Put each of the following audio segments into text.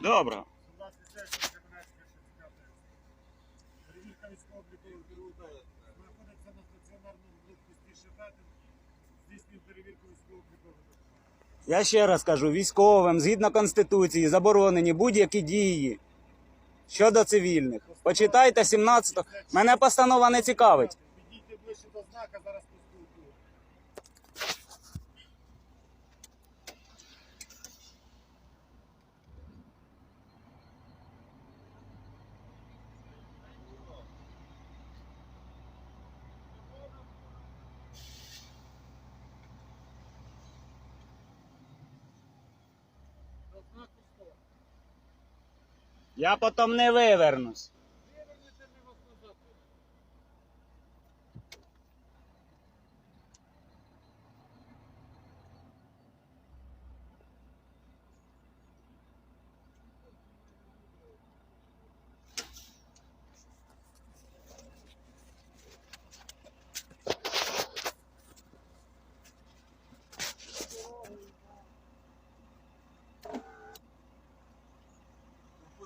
Добре. 26 Кам'янецька, 65. Перевірка військово-облікових документів. Знаходиться на стаціонарному блокпості Шепетин. Здійснює перевірку військово-облікових. Я ще раз кажу, військовим, згідно Конституції, заборонені будь-які дії щодо цивільних. Почитайте 17-го. Мене постанова не цікавить. Підійдіть ближче до знака, зараз Я потім не вивернусь.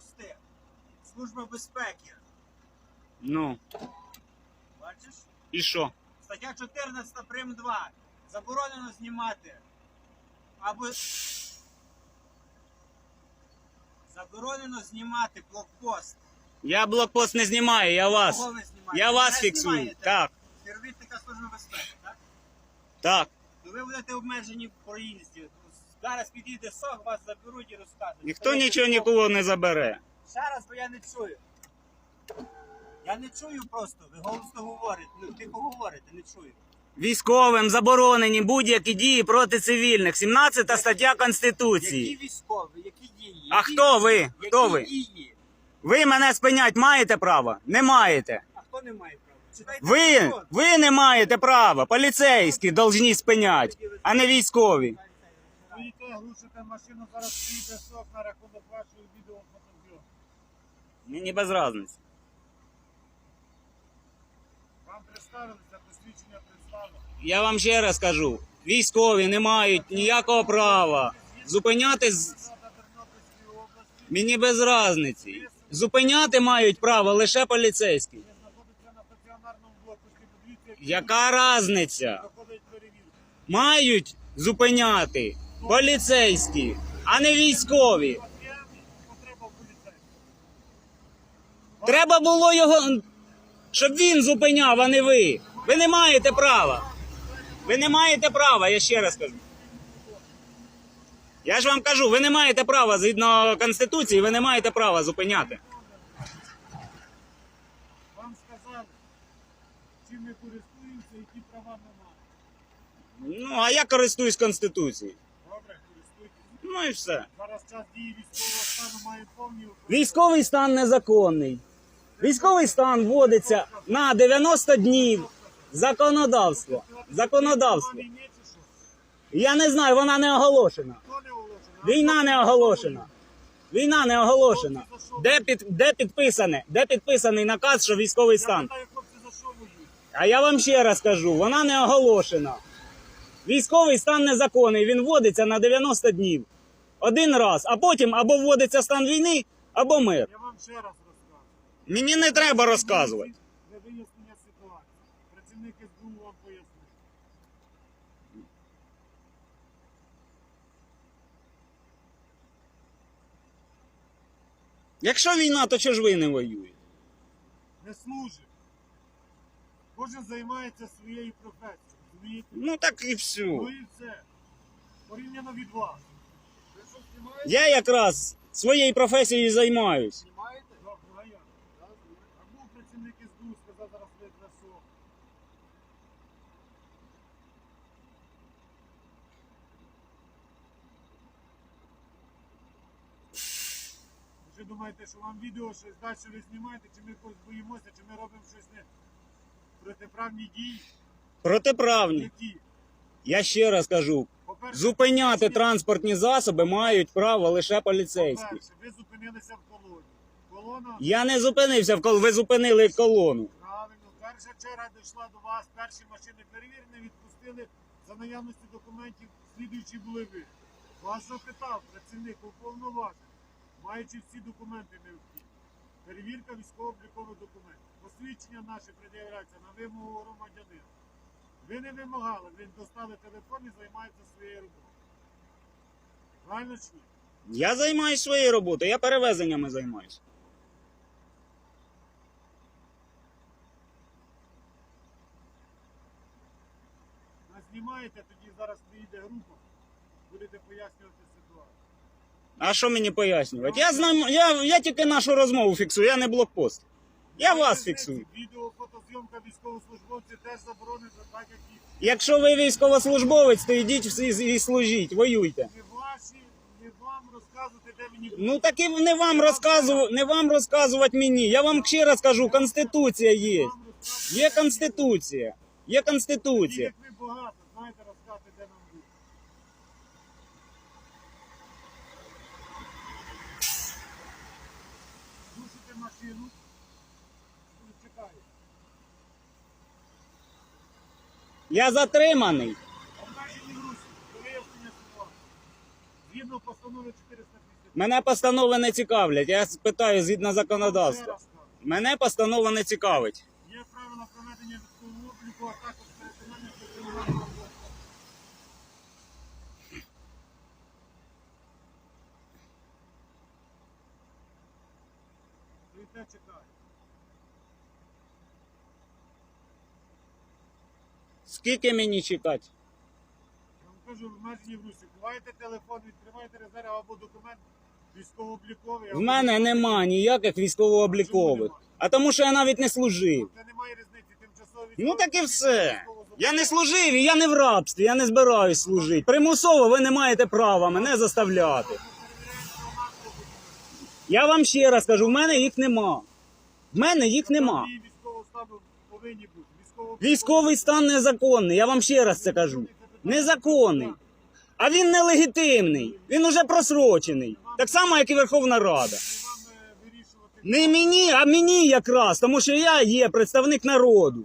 Пусти. Служба безпеки. Ну, Бачиш? і що? Стаття 14 прим 2. Заборонено знімати. Або. Заборонено знімати блокпост. Я блокпост не знімаю, я вас. Кого ви знімаєте? Я вас Не фіксую. знімаєте? Так, Співробітника служби безпеки, так? так. То ви будете обмежені в проїзді. Зараз підійде сок, вас заберуть і розкажуть. Ніхто нічого нікого не забере. Ще раз, бо я не чую. Я не чую просто. Ви голосно говорите. Ну, тихо говорите, не чую. Військовим заборонені будь-які дії проти цивільних. 17 стаття Які Конституції. військові, які дії? А Які хто ви? Хто Які ви? дії? Ви мене спинять маєте право? Не маєте. А хто не має права? Читайте Ви, закон. ви не маєте права. Поліцейські должні спинять, а не військові. Стоїте, глушите машину, зараз приїде сок на рахунок вашої відео фотозйомки. Мені без разниці. Вам представилися, посвідчення представили. Я вам ще раз кажу: військові не мають ніякого права зупиняти з- Тернопільської області мені без разниці. Зупиняти мають право лише поліцейські. знаходиться на стаціонарному блокпості. Подивіться, Яка різниця? проходить перевірку. Мають зупиняти поліцейські, а не військові. Треба було його, щоб він зупиняв, а не ви. Ви не маєте права. Ви не маєте права, я ще раз кажу. Я ж вам кажу, ви не маєте права згідно Конституції, ви не маєте права зупиняти. Вам сказали, чим ми користуємося, які права маємо. Ну, а я користуюсь Конституцією. Все. Зараз час дії військового стану має повні Військовий стан незаконний. Військовий стан вводиться на 90 днів. Законодавство. Законодавство. Я не знаю, вона не оголошена. Війна не оголошена. Війна не оголошена. Де, під, де підписане? Де підписаний наказ, що військовий стан? А я вам ще раз кажу, вона не оголошена. Військовий стан незаконний, він вводиться на 90 днів. Один раз, а потім або вводиться стан війни, або мир. Я вам ще раз розказую. Мені не треба розказувати. Для вияснення ситуації. Працівник СБУ вам пояснить. Якщо війна, то чого ж ви не воюєте? Не служить. Кожен займається своєю професією. Розумієте? Ну так і все. Ну і все. Порівняно від вас. Я якраз своєю професією займаюсь. Знімаєте? А був працівник СБУ, сказав, зараз ви красо. Ви думаєте, що вам відео щось далі ви знімаєте, чи ми когось боїмося, чи ми робимо щось не протиправні дії? Протиправні. Які? Я ще раз кажу: По-перше, зупиняти транспортні засоби мають право лише поліцейські. по-перше, ви зупинилися в колоні. Колона Я не зупинився, коли ви зупинили колону. Правильно, перша черга дійшла до вас, перші машини перевірені, відпустили за наявності документів, слідуючі були ви. Вас запитав працівник уповноважений, маючи всі документи необхідні. Перевірка військово-облікових документів. Посвідчення наше пред'являється на вимогу громадянина. Ви не вимагали, ви достали телефон і займаєтеся своєю роботою. Правильно чи ні? Я займаюся своєю роботою, я перевезеннями займаюся. Нас знімаєте, тоді зараз приїде група, будете пояснювати ситуацію. А що мені пояснювати? Я знаю, я, я тільки нашу розмову фіксую, я не блокпост. Я вас фіксую. Відео, фотозйомка військовослужбовців теж заборонена, так як і Якщо ви військовослужбовець, то йдіть всі і служіть, воюйте. не ваші, не вам розказувати, де мені Ну так і не вам розказувати, не вам розказувати мені. Я вам ще раз кажу, конституція є. Вам розказувати, Є конституція. Є конституція. як ви багато, знаєте розказати, де нам бути. Душите машину. Я затриманий. Обмежені в Русі. Виявлення ситуації. Згідно постанови 450. Мене постанови не цікавлять. Я питаю згідно законодавства. Мене постанова не цікавить. Є правила проведення військового обліку, а також переконання стаціонарного роботи. Стоїте, чекаю. Скільки мені чекати? Я вам кажу, в Русі. Буваєте телефон, відкриваєте резерв або документ військово-обліковий. В або- мене нема ніяких військово-облікових. А тому що я навіть не служив. Це немає різниці, тимчасово Ну так і все. Я не служив і я не в рабстві, я не збираюсь служити. Примусово ви не маєте права мене заставляти. Я вам ще раз кажу, в мене їх нема. В мене їх нема. Військового стану повинні бути. Військовий стан незаконний, я вам ще раз це кажу. Незаконний. А він нелегітимний. Він уже просрочений. Так само, як і Верховна Рада. Не мені, а мені якраз, тому що я є представник народу.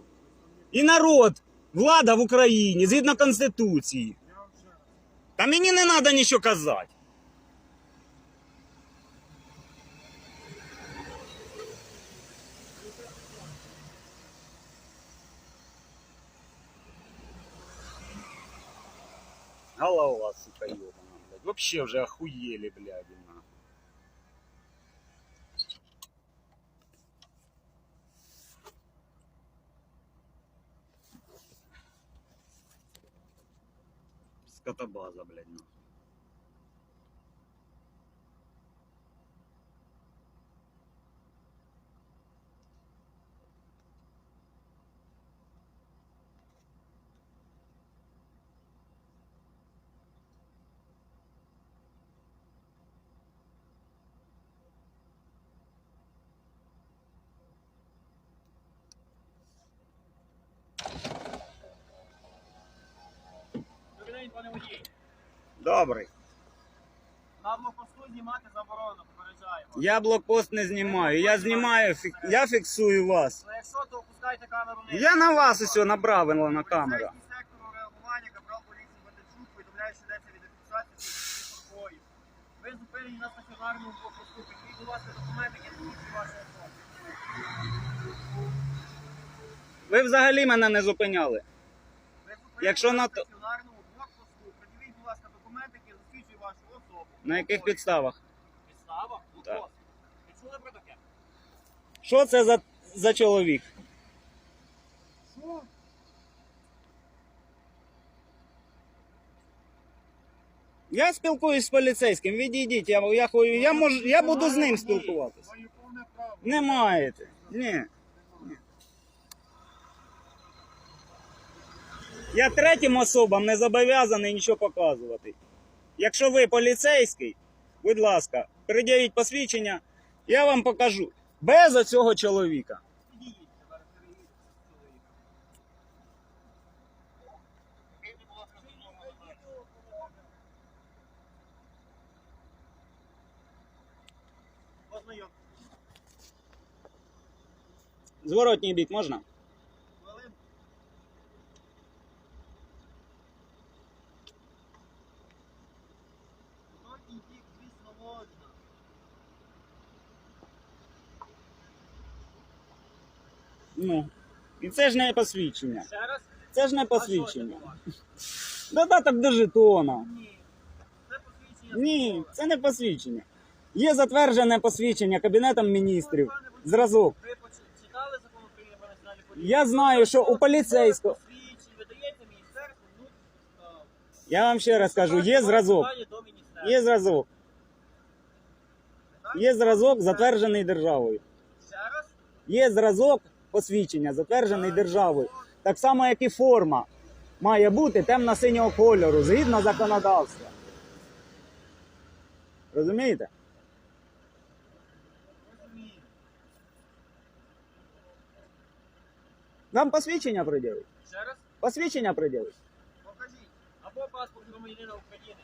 І народ, влада в Україні, згідно Конституції. Та мені не треба нічого казати. Голова, сука, ебаная, блядь. Вообще уже охуели, блядь. на. Скотобаза, блядь. на. Добрий. На блокпосту знімати заборонено, попереджаємо. Я блокпост не знімаю. Я знімаю, фік- я фіксую вас. Ну якщо, то опускайте камеру нижче. Я на вас усе направила на камеру. Поліцейський сектору реагування, капрал поліції Бондарчук, повідомляє, що йдеться від фіксації спокою. Ви зупинені на стаціонарному блокпосту. Підійдіть, будь ласка, документи, які засвідчують вашу особу. Ви взагалі мене не зупиняли. Ви зупинені Якщо на на то- стаціонарному блокпосту. Придивіть, будь ласка, документи, які засвідчують вашу особу. На яких підставах? Підстава? Ну, Так. Ви чули про таке? Що це за, за чоловік? Що? Я спілкуюсь з поліцейським. Відійдіть, я, я, хо- я, мож, я буду з ним спілкуватися. Маю повне право. Не маєте. Ні. Я третім особам не зобов'язаний нічого показувати. Якщо ви поліцейський, будь ласка, пред'явіть посвідчення, я вам покажу. Без оцього чоловіка. Зворотній бік можна? Їх. Ну. І це ж не посвідчення. Ще раз? Це ж не посвідчення. вас? Додаток до жетона. Ні. Це посвідчення Ні, це не посвідчення. Є затверджене посвідчення Кабінетом міністрів. Зразок. Ви читали закон України про національну поліцію? Я знаю, що у поліцейського. Посвідчень видається Міністерство справ. Я вам ще раз кажу, є зразок. Питання до міністерства. Є зразок. Є зразок, затверджений державою. Є зразок посвідчення, затверджений державою. Так само, як і форма має бути темно-синього кольору, згідно законодавства. Розумієте? Вам посвідчення приділить? Ще раз? Посвідчення приділить? Покажіть. Або паспорт громадянина України.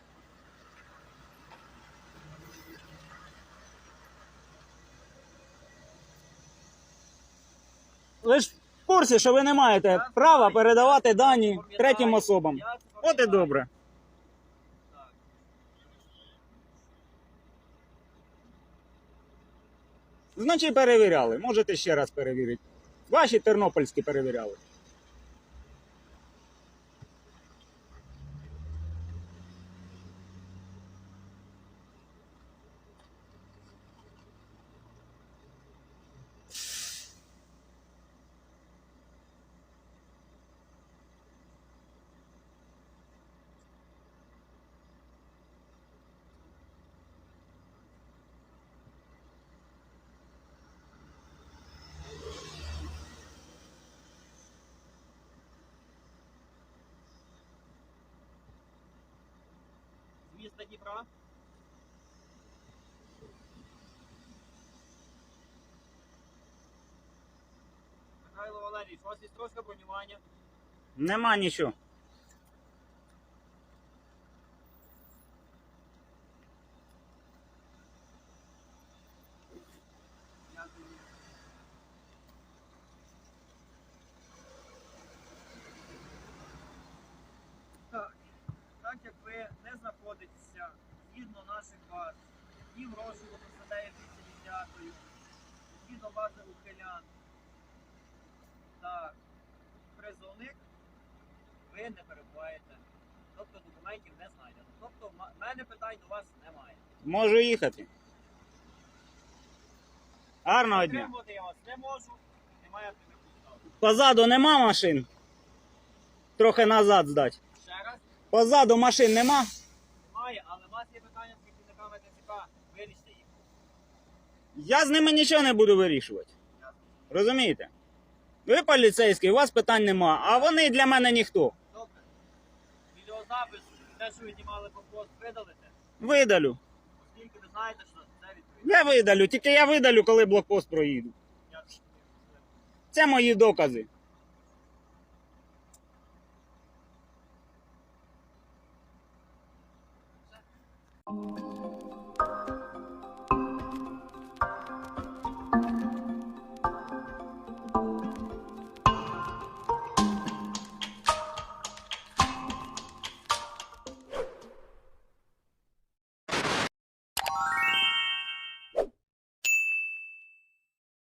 Ви ж в курсі, що ви не маєте права передавати дані третім особам. От і добре. Значить, перевіряли, можете ще раз перевірити. Ваші тернопільські перевіряли. З міста Дніпра. Михайло Валерійович, у вас є строчка бронювання. Нема нічого. Дякую. Так, так як ви не знаходитеся згідно наших баз, ні в розшуку до статтею 210, згідно ухилян, так, призовник, ви не перебуваєте. Тобто документів не знайдено. Тобто в мене питань до вас немає. Можу їхати. Гарного дня. Я вас не можу, немає прямих. Позаду нема машин. Трохи назад здать. Ще раз. Позаду машин нема. Немає, але у вас є питання з працівниками ТЦК, виріште їх. Я з ними нічого не буду вирішувати. Розумієте? Ви поліцейський, у вас питань нема, а вони для мене ніхто. Добре. Відеозапис, те, що ви знімали по пост, видалите, Видалю. оскільки ви знаєте, що це відповідь. Я видалю, тільки я видалю, коли блокпост проїду. Це мої докази.